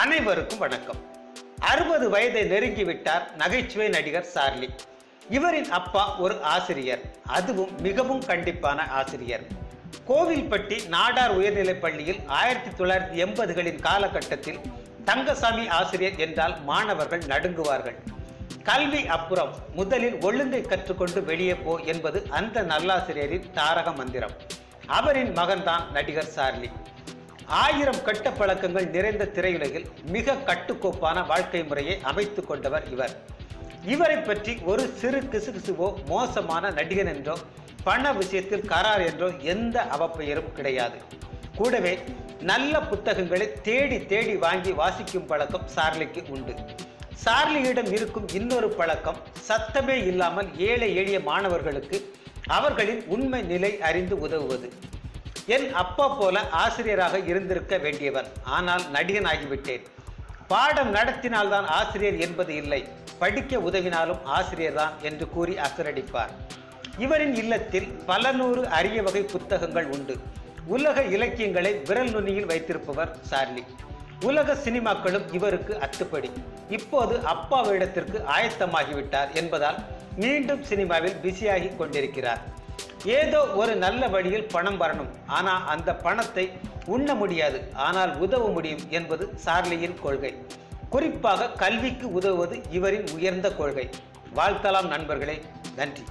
அனைவருக்கும் வணக்கம். அறுபது வயதை நெருங்கிவிட்டார் நகைச்சுவை நடிகர் சார்லி. இவரின் அப்பா ஒரு ஆசிரியர். அதுவும் மிகவும் கண்டிப்பான ஆசிரியர். கோவில்பட்டி நாடார் உயர்நிலைப் பள்ளியில் ஆயிரத்தி தொள்ளாயிரத்தி எண்பதுகளின் காலகட்டத்தில் தங்கசாமி ஆசிரியர் என்றால் மாணவர்கள் நடுங்குவார்கள். கல்வி அப்புறம் முதலில் ஒழுங்கை கற்றுக்கொண்டு வெளியே போ என்பது அந்த நல்லாசிரியரின் தாரக மந்திரம். அவரின் மகன்தான் நடிகர் சார்லி. ஆயிரம் கட்ட பழக்கங்கள் நிறைந்த திரையுலகில் மிக கட்டுக்கோப்பான வாழ்க்கை முறையை அமைத்து கொண்டவர் இவர். இவரை பற்றி ஒரு சிறு கிசுகிசுவோ மோசமான நடிகன் என்றோ பண விஷயத்தில் கரார் என்றோ எந்த அவப்பெயரும் கிடையாது. கூடவே நல்ல புத்தகங்களை தேடி தேடி வாங்கி வாசிக்கும் பழக்கம் சார்லிக்கு உண்டு. சார்லியிடம் இருக்கும் இன்னொரு பழக்கம் சத்தமே இல்லாமல் ஏழை எளிய மாணவர்களுக்கு அவர்களின் உண்மை நிலை அறிந்து உதவுவது. என் அப்பா போல ஆசிரியராக இருந்திருக்க வேண்டியவன். ஆனால் நடிகன் ஆகிவிட்டேன் பாடம் நடத்தினால்தான் ஆசிரியர் என்பது இல்லை. படிக்க உதவினாலும் ஆசிரியர்தான் என்று கூறி அசரடிப்பார். இவரின் இல்லத்தில் பல நூறு அரிய வகை புத்தகங்கள் உண்டு. உலக இலக்கியங்களை விரல் நுனியில் வைத்திருப்பவர் சார்லி. உலக சினிமாக்களும் இவருக்கு அத்துப்படி. இப்போது அப்பா வேடத்திற்கு ஆயத்தமாகிவிட்டார் என்பதால் மீண்டும் சினிமாவில் பிஸியாகி கொண்டிருக்கிறார். ஏதோ ஒரு நல்ல வழியில் பணம் வரணும். ஆனா அந்த பணத்தை உண்ண முடியாது. ஆனால் உதவ முடியும் என்பது சார்லியின் கொள்கை. குறிப்பாக கல்விக்கு உதவுவது இவரின் உயர்ந்த கொள்கை. வாழ்த்தலாம் நண்பர்களே நன்றி.